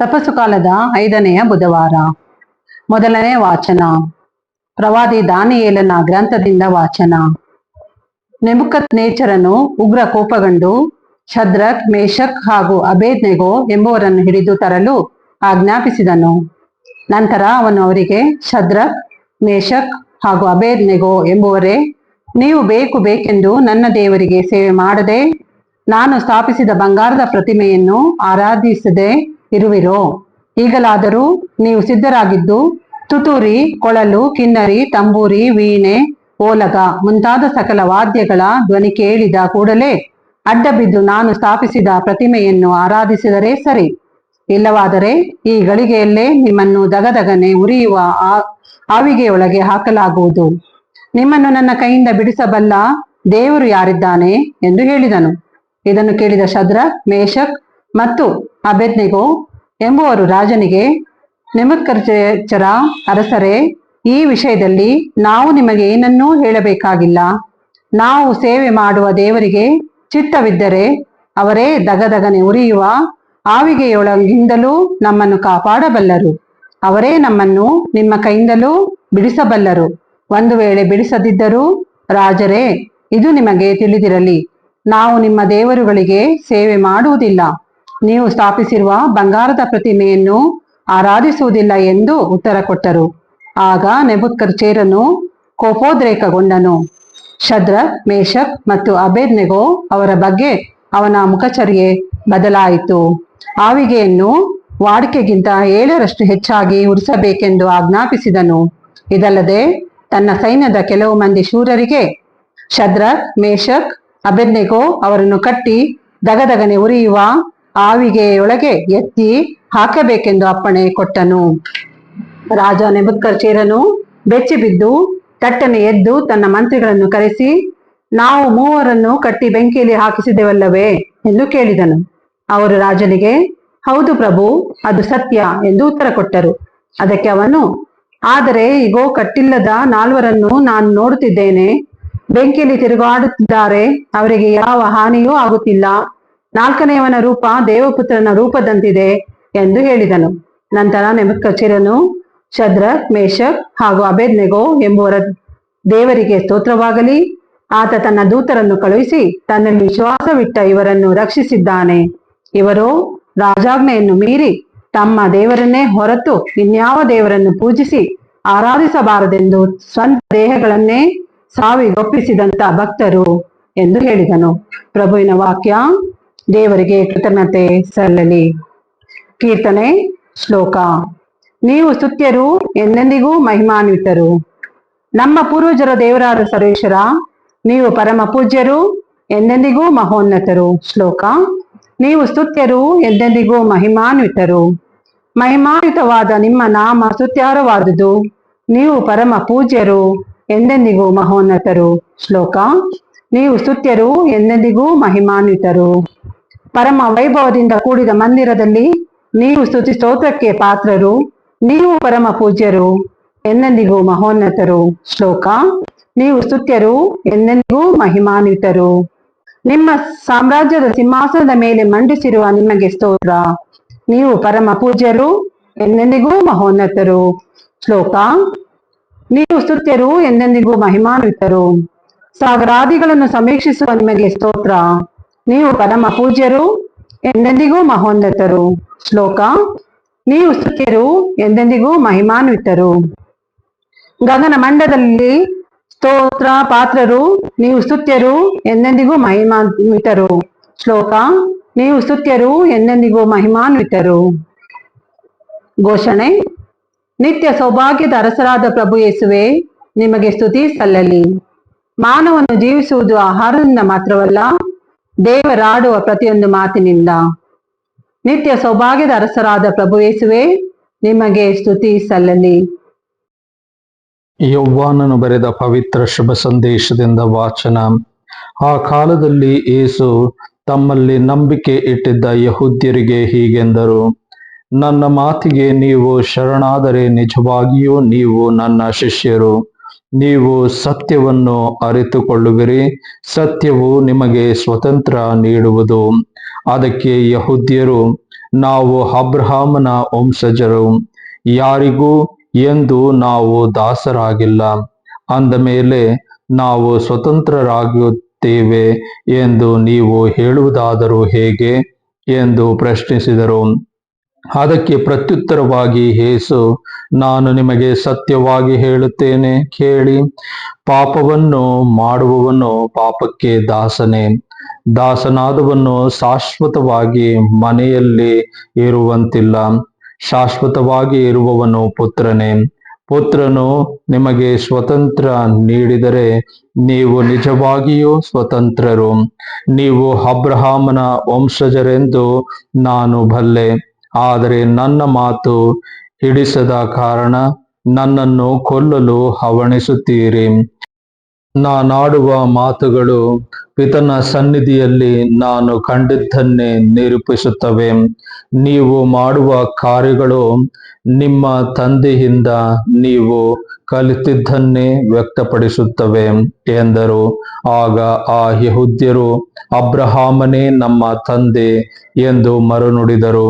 ತಪಸ್ಸು ಕಾಲದ ಐದನೆಯ ಬುಧವಾರ. ಮೊದಲನೇ ವಾಚನ. ಪ್ರವಾದಿ ದಾನಿಯೇಲನ ಗ್ರಂಥದಿಂದ ವಾಚನ. ನೆಮುಕತ್ ನೇಚರನು ಉಗ್ರ ಕೋಪಗೊಂಡು ಛದ್ರಕ್ ಮೇಷಕ್ ಹಾಗೂ ಅಬೇದ್ನೆಗೋ ಎಂಬುವರನ್ನು ಹಿಡಿದು ತರಲು ಆಜ್ಞಾಪಿಸಿದನು. ನಂತರ ಅವನು ಅವರಿಗೆ ಛದ್ರಕ್ ಮೇಷಕ್ ಹಾಗೂ ಅಬೇದ್ನೆಗೋ ಎಂಬುವರೇ, ನೀವು ಬೇಕು ಬೇಕೆಂದು ನನ್ನ ದೇವರಿಗೆ ಸೇವೆ ಮಾಡದೆ, ನಾನು ಸ್ಥಾಪಿಸಿದ ಬಂಗಾರದ ಪ್ರತಿಮೆಯನ್ನು ಆರಾಧಿಸದೆ ಇರುವಿರೋ? ಈಗಲಾದರೂ ನೀವು ಸಿದ್ಧರಾಗಿದ್ದು ತುತೂರಿ ಕೊಳಲು, ಕಿನ್ನರಿ, ತಂಬೂರಿ, ವೀಣೆ, ಓಲಗ ಮುಂತಾದ ಸಕಲ ವಾದ್ಯಗಳ ಧ್ವನಿ ಕೇಳಿದ ಕೂಡಲೇ ಅಡ್ಡ ಬಿದ್ದು ನಾನು ಸ್ಥಾಪಿಸಿದ ಪ್ರತಿಮೆಯನ್ನು ಆರಾಧಿಸಿದರೆ ಸರಿ. ಇಲ್ಲವಾದರೆ ಈ ಗಳಿಗೆಯಲ್ಲೇ ನಿಮ್ಮನ್ನು ದಗದಗನೆ ಉರಿಯುವ ಆ ಆವಿಗೆಯೊಳಗೆ ಹಾಕಲಾಗುವುದು. ನಿಮ್ಮನ್ನು ನನ್ನ ಕೈಯಿಂದ ಬಿಡಿಸಬಲ್ಲ ದೇವರು ಯಾರಿದ್ದಾನೆ? ಎಂದು ಹೇಳಿದನು. ಇದನ್ನು ಕೇಳಿದ ಶದ್ರ ಮೇಷಕ್ ಮತ್ತು ಅಬೆದ್ನೆಗೋ ಎಂಬುವರು ರಾಜನಿಗೆ ನೆಮಕರ್ಚರ ಅರಸರೇ, ಈ ವಿಷಯದಲ್ಲಿ ನಾವು ನಿಮಗೆ ಏನನ್ನೂ ಹೇಳಬೇಕಾಗಿಲ್ಲ. ನಾವು ಸೇವೆ ಮಾಡುವ ದೇವರಿಗೆ ಚಿತ್ತವಿದ್ದರೆ ಅವರೇ ದಗದಗನೆ ಉರಿಯುವ ಆವಿಗೆಯೊಳಗಿಂದಲೂ ನಮ್ಮನ್ನು ಕಾಪಾಡಬಲ್ಲರು. ಅವರೇ ನಮ್ಮನ್ನು ನಿಮ್ಮ ಕೈಯಿಂದಲೂ ಬಿಡಿಸಬಲ್ಲರು. ಒಂದು ವೇಳೆ ಬಿಡಿಸದಿದ್ದರೂ ರಾಜರೇ, ಇದು ನಿಮಗೆ ತಿಳಿದಿರಲಿ. ನಾವು ನಿಮ್ಮ ದೇವರುಗಳಿಗೆ ಸೇವೆ ಮಾಡುವುದಿಲ್ಲ. ನೀವು ಸ್ಥಾಪಿಸಿರುವ ಬಂಗಾರದ ಪ್ರತಿಮೆಯನ್ನು ಆರಾಧಿಸುವುದಿಲ್ಲ ಎಂದು ಉತ್ತರ ಕೊಟ್ಟರು. ಆಗ ನೆಬುತ್ಕರ್ಚೇರನು ಕೋಪೋದ್ರೇಕಗೊಂಡನು. ಶದ್ರ ಮೇಷಕ್ ಮತ್ತು ಅಬೇದ್ನೆಗೋ ಅವರ ಬಗ್ಗೆ ಅವನ ಮುಖಚರ್ಯೆ ಬದಲಾಯಿತು. ಆವಿಗೆಯನ್ನು ವಾಡಿಕೆಗಿಂತ ಏಳರಷ್ಟು ಹೆಚ್ಚಾಗಿ ಉರಿಸಬೇಕೆಂದು ಆಜ್ಞಾಪಿಸಿದನು. ಇದಲ್ಲದೆ ತನ್ನ ಸೈನ್ಯದ ಕೆಲವು ಮಂದಿ ಶೂರರಿಗೆ ಶದ್ರ ಮೇಷಕ್ ಅಬೆದ್ನೆಗೋ ಅವರನ್ನು ಕಟ್ಟಿ ದಗದಗನೆ ಉರಿಯುವ ಆವಿಗೆಯೊಳಗೆ ಎತ್ತಿ ಹಾಕಬೇಕೆಂದು ಅಪ್ಪಣೆ ಕೊಟ್ಟನು. ರಾಜ ನೆಬುತ್ಕರ್ಚೇರನು ಬೆಚ್ಚಿ ಬಿದ್ದು ತಟ್ಟನೆ ಎದ್ದು ತನ್ನ ಮಂತ್ರಿಗಳನ್ನು ಕರೆಸಿ, ನಾವು ಮೂವರನ್ನು ಕಟ್ಟಿ ಬೆಂಕಿಯಲ್ಲಿ ಹಾಕಿಸಿದೆವಲ್ಲವೇ ಎಂದು ಕೇಳಿದನು. ಅವರು ರಾಜನಿಗೆ, ಹೌದು ಪ್ರಭು, ಅದು ಸತ್ಯ ಎಂದು ಉತ್ತರ ಕೊಟ್ಟರು. ಅದಕ್ಕೆ ಅವನು, ಆದರೆ ಇಗೋ, ಕಟ್ಟಿಲ್ಲದ ನಾಲ್ವರನ್ನು ನಾನು ನೋಡುತ್ತಿದ್ದೇನೆ. ಬೆಂಕಿಯಲ್ಲಿ ತಿರುಗಾಡುತ್ತಿದ್ದಾರೆ, ಅವರಿಗೆ ಯಾವ ಹಾನಿಯೂ ಆಗುತ್ತಿಲ್ಲ. ನಾಲ್ಕನೆಯವನ ರೂಪ ದೇವಪುತ್ರನ ರೂಪದಂತಿದೆ ಎಂದು ಹೇಳಿದನು. ನಂತರ ನೆಬುಕಚಿರನು ಶದ್ರಕ್ ಮೇಷಕ್ ಹಾಗೂ ಅಬೇದ್ನೆಗೋ ಎಂಬುವರ ದೇವರಿಗೆ ಸ್ತೋತ್ರವಾಗಲಿ. ಆತ ತನ್ನ ದೂತರನ್ನು ಕಳುಹಿಸಿ ತನ್ನಲ್ಲಿ ವಿಶ್ವಾಸವಿಟ್ಟ ಇವರನ್ನು ರಕ್ಷಿಸಿದ್ದಾನೆ. ಇವರು ರಾಜಾಜ್ಞೆಯನ್ನು ಮೀರಿ ತಮ್ಮ ದೇವರನ್ನೇ ಹೊರತು ಇನ್ಯಾವ ದೇವರನ್ನು ಪೂಜಿಸಿ ಆರಾಧಿಸಬಾರದೆಂದು ಸ್ವಂತ ದೇಹಗಳನ್ನೇ ಸಾವಿಗೊಪ್ಪಿಸಿದಂತ ಭಕ್ತರು ಎಂದು ಹೇಳಿದನು. ಪ್ರಭುವಿನ ವಾಕ್ಯ ದೇವರಿಗೆ ಕೃತಜ್ಞತೆ ಸಲ್ಲಲಿ. ಕೀರ್ತನೆ ಶ್ಲೋಕ. ನೀವು ಸ್ತುತ್ಯರು ಎಂದೆಂದಿಗೂ ಮಹಿಮಾನ್ವಿತರು. ನಮ್ಮ ಪೂರ್ವಜರ ದೇವರಾದ ಸರ್ವೇಶ್ವರ, ನೀವು ಪರಮ ಪೂಜ್ಯರು ಎಂದೆಂದಿಗೂ ಮಹೋನ್ನತರು. ಶ್ಲೋಕ. ನೀವು ಸ್ತುತ್ಯರು ಎಂದೆಂದಿಗೂ ಮಹಿಮಾನ್ವಿತರು. ಮಹಿಮಾನ್ವಿತವಾದ ನಿಮ್ಮ ನಾಮ ಸ್ತುತ್ಯಾರವಾದುದು ನೀವು ಪರಮ ಪೂಜ್ಯರು ಎಂದೆಂದಿಗೂ ಮಹೋನ್ನತರು. ಶ್ಲೋಕ. ನೀವು ಸ್ತುತ್ಯರು ಎಂದೆಂದಿಗೂ ಮಹಿಮಾನ್ವಿತರು. ಪರಮ ವೈಭವದಿಂದ ಕೂಡಿದ ಮಂದಿರದಲ್ಲಿ ನೀವು ಸ್ತುತಿ ಸ್ತೋತ್ರಕ್ಕೆ ಪಾತ್ರರು, ನೀವು ಪರಮ ಪೂಜ್ಯರು ಎನ್ನೆಂದಿಗೂ ಮಹೋನ್ನತರು. ಶ್ಲೋಕ, ನೀವು ಸ್ತುತ್ಯರು ಎಂದೆಂದಿಗೂ ಮಹಿಮಾನ್ವಿತರು. ನಿಮ್ಮ ಸಾಮ್ರಾಜ್ಯದ ಸಿಂಹಾಸನದ ಮೇಲೆ ಮಂಡಿಸಿರುವ ನಿಮಗೆ ಸ್ತೋತ್ರ. ನೀವು ಪರಮ ಪೂಜ್ಯರು ಎನ್ನೆಂದಿಗೂ ಮಹೋನ್ನತರು. ಶ್ಲೋಕ, ನೀವು ಸ್ತುತ್ಯರು ಎಂದೆಂದಿಗೂ ಮಹಿಮಾನ್ವಿತರು. ಸಾಗರಾದಿಗಳನ್ನು ಸಮೀಕ್ಷಿಸುವ ನಿಮಗೆ ಸ್ತೋತ್ರ. ನೀವು ಪರಮ ಪೂಜ್ಯರು, ಎಂದೆಂದಿಗೂ ಮಹೋನ್ನತರು. ಶ್ಲೋಕ, ನೀವು ಸ್ತುತ್ಯರು, ಎಂದೆಂದಿಗೂ ಮಹಿಮಾನ್ವಿತರು. ಗಗನ ಮಂಡದಲ್ಲಿ ಸ್ತೋತ್ರ ಪಾತ್ರರು, ನೀವು ಸ್ತುತ್ಯರು, ಎಂದೆಂದಿಗೂ ಮಹಿಮಾನ್ವಿತರು. ಶ್ಲೋಕ, ನೀವು ಸ್ತುತ್ಯರು, ಎಂದೆಂದಿಗೂ ಮಹಿಮಾನ್ವಿತರು. ಘೋಷಣೆ, ನಿತ್ಯ ಸೌಭಾಗ್ಯದ ಅರಸರಾದ ಪ್ರಭು ಯೇಸುವೆ, ನಿಮಗೆ ಸ್ತುತಿ ಸಲ್ಲಲಿ. ಮಾನವನು ಜೀವಿಸುವುದು ಆಹಾರದಿಂದ ಮಾತ್ರವಲ್ಲ ದೇವರಾಡುವ ಪ್ರತಿಯೊಂದು ಮಾತಿನಿಂದ. ನಿತ್ಯ ಸೌಭಾಗ್ಯದ ಅರಸರಾದ ಪ್ರಭು ಯೇಸುವೆ, ನಿಮಗೆ ಸ್ತುತಿ ಸಲ್ಲಲಿ. ಯೌವ್ವಾನನು ಬರೆದ ಪವಿತ್ರ ಶುಭ ಸಂದೇಶದಿಂದ ವಾಚನ. ಆ ಕಾಲದಲ್ಲಿ ಏಸು ತಮ್ಮಲ್ಲಿ ನಂಬಿಕೆ ಇಟ್ಟಿದ್ದ ಯಹೂದ್ಯರಿಗೆ ಹೀಗೆಂದರು, ನನ್ನ ಮಾತಿಗೆ ನೀವು ಶರಣಾದರೆ ನಿಜವಾಗಿಯೂ ನೀವು ನನ್ನ ಶಿಷ್ಯರು. ನೀವು ಸತ್ಯವನ್ನು ಅರಿತುಕೊಳ್ಳುವಿರಿ. ಸತ್ಯವು ನಿಮಗೆ ಸ್ವತಂತ್ರ ನೀಡುವುದು. ಅದಕ್ಕೆ ಯಹೂದ್ಯರು, ನಾವು ಅಬ್ರಹಾಮನ ವಂಶಜರು, ಯಾರಿಗೂ ಎಂದು ನಾವು ದಾಸರಾಗಿಲ್ಲ. ಅಂದ ಮೇಲೆ, ನಾವು ಸ್ವತಂತ್ರರಾಗುತ್ತೇವೆ ಎಂದು ನೀವು ಹೇಳುವುದಾದರೂ ಹೇಗೆ? ಎಂದು ಪ್ರಶ್ನಿಸಿದರು. ಅದಕ್ಕೆ ಪ್ರತ್ಯುತ್ತರವಾಗಿ ಹೇಸು ನಾನು ನಿಮಗೆ ಸತ್ಯವಾಗಿ ಹೇಳುತ್ತೇನೆ. ಕೇಳಿ, ಪಾಪವನ್ನು ಮಾಡುವವನು ಪಾಪಕ್ಕೆ ದಾಸನೇ. ದಾಸನಾದವನು ಶಾಶ್ವತವಾಗಿ ಮನೆಯಲ್ಲಿ ಇರುವಂತಿಲ್ಲ. ಶಾಶ್ವತವಾಗಿ ಇರುವವನು ಪುತ್ರನೇ. ಪುತ್ರನು ನಿಮಗೆ ಸ್ವತಂತ್ರ ನೀಡಿದರೆ ನೀವು ನಿಜವಾಗಿಯೂ ಸ್ವತಂತ್ರರು. ನೀವು ಅಬ್ರಹಾಮನ ವಂಶಜರೆಂದು ನಾನು ಬಲ್ಲೆ. ಆದರೆ ನನ್ನ ಮಾತು ಹಿಡಿಸದ ಕಾರಣ ನನ್ನನ್ನು ಕೊಲ್ಲಲು ಹವಣಿಸುತ್ತೀರಿ. ನಾನಾಡುವ ಮಾತುಗಳು ಪಿತನ ಸನ್ನಿಧಿಯಲ್ಲಿ ನಾನು ಕಂಡಿದ್ದನ್ನೇ ನಿರೂಪಿಸುತ್ತವೆ. ನೀವು ಮಾಡುವ ಕಾರ್ಯಗಳು ನಿಮ್ಮ ತಂದೆಯಿಂದ ನೀವು ಕಲಿತಿದ್ದನ್ನೇ ವ್ಯಕ್ತಪಡಿಸುತ್ತವೆ ಎಂದರು. ಆಗ ಆ ಯಹುದ್ಯರು, ಅಬ್ರಹಾಮನೇ ನಮ್ಮ ತಂದೆ ಎಂದು ಮರುನುಡಿದರು.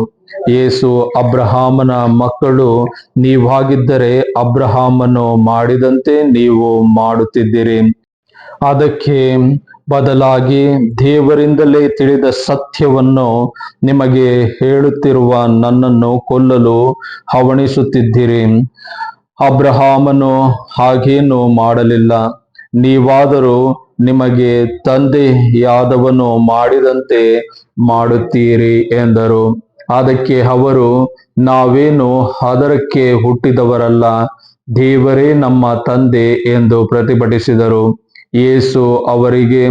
ಯೇಸು ಅಬ್ರಹಾಮನ ಮಕ್ಕಳು, ನೀವಾಗಿದ್ದರೆ ಅಬ್ರಹಾಮನು ಮಾಡಿದಂತೆ ನೀವು ಮಾಡುತ್ತಿದ್ದೀರಿ. ಅದಕ್ಕೆ ಬದಲಾಗಿ ದೇವರಿಂದಲೇ ತಿಳಿದ ಸತ್ಯವನ್ನು ನಿಮಗೆ ಹೇಳುತ್ತಿರುವ ನನ್ನನ್ನು ಕೊಲ್ಲಲು ಹವಣಿಸುತ್ತಿದ್ದೀರಿ. ಅಬ್ರಹಾಮನು ಹಾಗೇನು ಮಾಡಲಿಲ್ಲ. ನೀವಾದರೂ ನಿಮಗೆ ತಂದೆಯಾದವನು ಮಾಡಿದಂತೆ ಮಾಡುತ್ತೀರಿ ಎಂದರು. ಅದಕ್ಕೆ ಅವರು, ನಾವೇನು ಅದರಕ್ಕೆ ಹುಟ್ಟಿದವರಲ್ಲ, ದೇವರೇ ನಮ್ಮ ತಂದೆ ಎಂದು ಪ್ರತಿಭಟಿಸಿದರು. ಯೇಸು ಅವರಿಗೆ,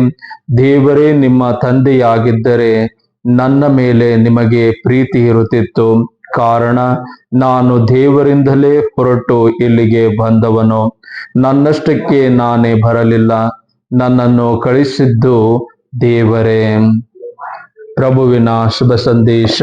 ದೇವರೇ ನಿಮ್ಮ ತಂದೆಯಾಗಿದ್ದರೆ ನನ್ನ ಮೇಲೆ ನಿಮಗೆ ಪ್ರೀತಿ ಇರುತ್ತಿತ್ತು. ಕಾರಣ, ನಾನು ದೇವರಿಂದಲೇ ಹೊರಟು ಇಲ್ಲಿಗೆ ಬಂದವನು. ನನ್ನಷ್ಟಕ್ಕೆ ನಾನೇ ಬರಲಿಲ್ಲ. ನನ್ನನ್ನು ಕಳಿಸಿದ್ದು ದೇವರೇ. ಪ್ರಭುವಿನ ಶುಭ ಸಂದೇಶ.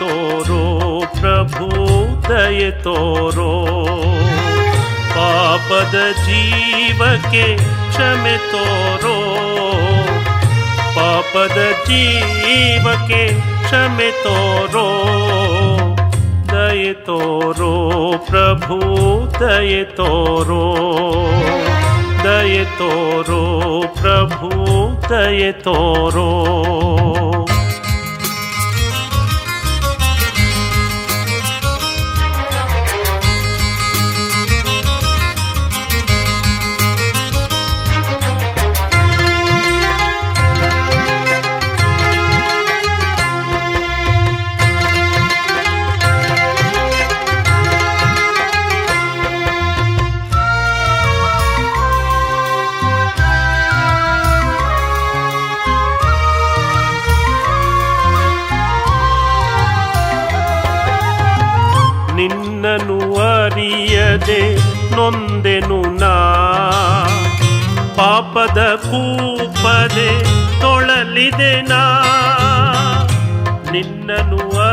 तोरो प्रभु दय तोरो। पापद जीवके क्षम तोरो। पापद जीवके क्षम तोरो। दय तोरो प्रभु दय तोरो। दे तोरो प्रभु दये तोरो। ನಿನ್ನನು ಅರಿಯದೆ ನೊಂದೆನು ನಾ. ಪಾಪದ ಕೂಪದೆ ತೊಳಲಿದೆ ನಾ. ನಿನ್ನನು